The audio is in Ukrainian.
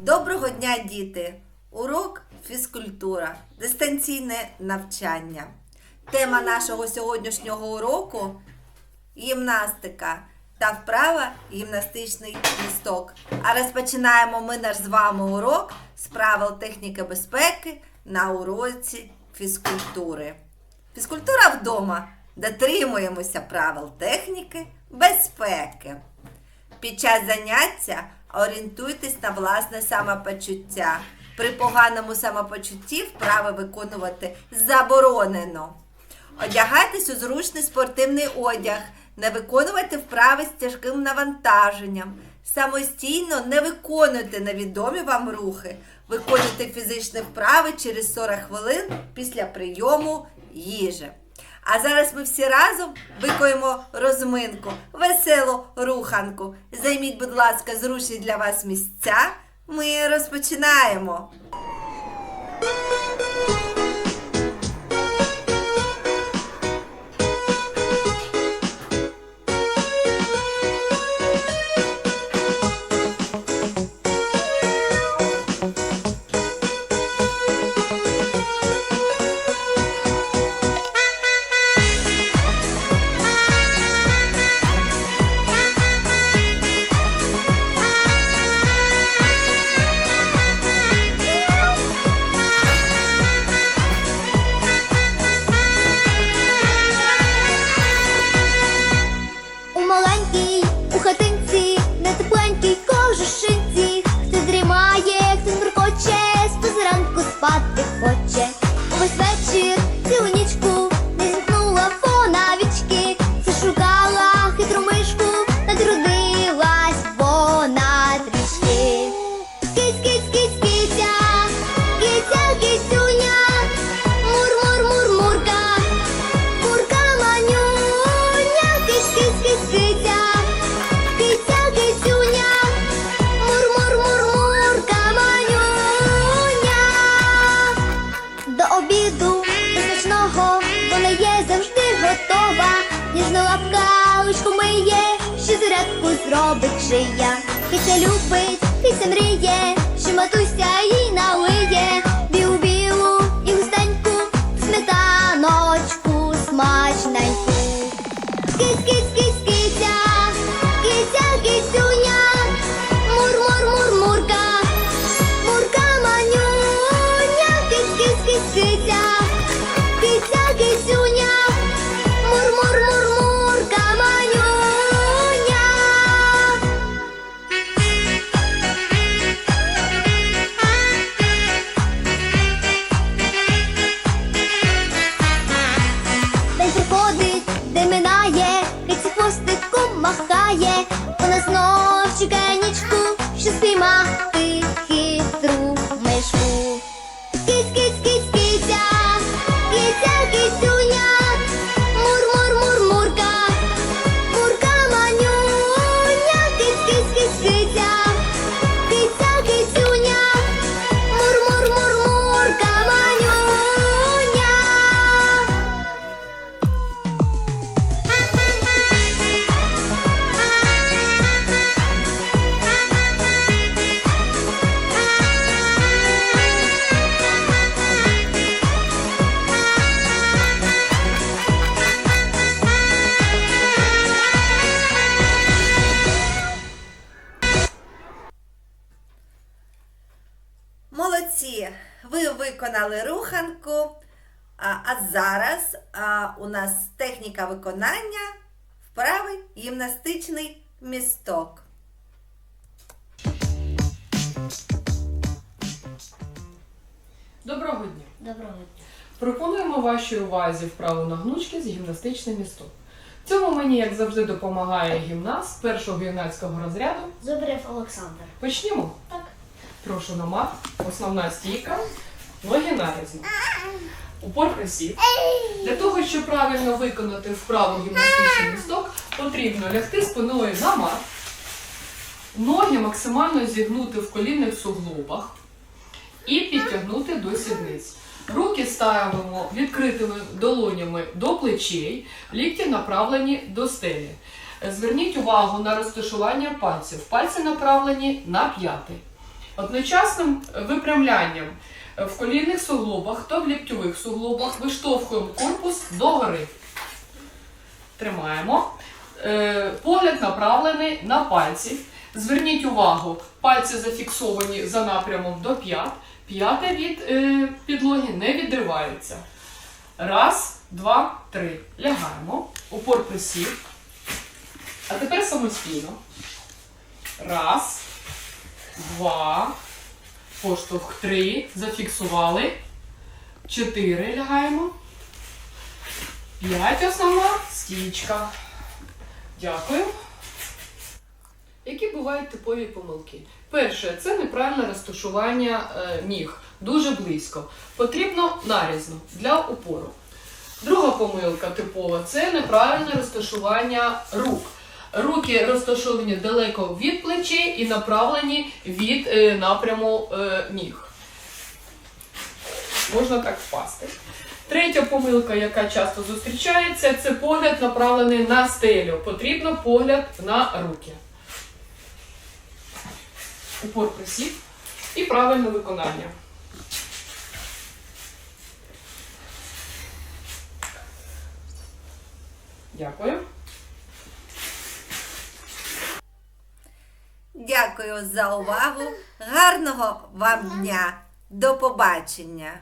Доброго дня, діти! Урок фізкультура, дистанційне навчання. Тема нашого сьогоднішнього уроку гімнастика та вправа гімнастичний місток. А розпочинаємо ми наш з вами урок з правил техніки безпеки на уроці фізкультури. Фізкультура вдома. Дотримуємося правил техніки безпеки. Під час заняття орієнтуйтесь на власне самопочуття. При поганому самопочутті вправи виконувати заборонено. Одягайтесь у зручний спортивний одяг, не виконуйте вправи з тяжким навантаженням. Самостійно не виконуйте невідомі вам рухи. Виконуйте фізичні вправи через 40 хвилин після прийому їжі. А зараз ми всі разом викоїмо розминку, веселу руханку. Займіть, будь ласка, зручні для вас місця. Ми розпочинаємо. But зробить шия. Киця любить, виконали руханку. А, а зараз а, у нас техніка виконання вправи гімнастичний місток. Доброго дня! Доброго дня. Пропонуємо вашій увазі вправу на гнучки з гімнастичним місток. Цьому мені, як завжди, допомагає гімнаст першого юнацького розряду. Зубрів Олександр. Почнімо. Так. Прошу на мат. Основна стійка. Ноги нарізні. Упор присів. Для того, щоб правильно виконати вправу гімнастичний місток, потрібно лягти спиною на мат, ноги максимально зігнути в колінних суглобах і підтягнути до сідниць. Руки ставимо відкритими долонями до плечей, лікті направлені до стелі. Зверніть увагу на розташування пальців. Пальці направлені на п'яти. Одночасним випрямлянням в колінних суглобах та в ліктьових суглобах виштовхуємо корпус догори. Тримаємо. Е, Погляд направлений на пальці. Зверніть увагу, пальці зафіксовані за напрямом до п'ят. П'яте від е, підлоги не відривається. Раз, два, три. Лягаємо. Упор присів. А тепер самостійно. Раз, два, поштовх три. Зафіксували. Чотири лягаємо. П'ять основна стічка. Дякую. Які бувають типові помилки? Перше, це неправильне розташування е, ніг дуже близько. Потрібно нарізно для опору. Друга помилка типова це неправильне розташування рук. Руки розташовані далеко від плечей і направлені від е, напряму е, ніг. Можна так впасти. Третя помилка, яка часто зустрічається, це погляд направлений на стелю. Потрібно погляд на руки. Упор присів і правильне виконання. Дякую. Дякую за увагу. Гарного вам дня. До побачення.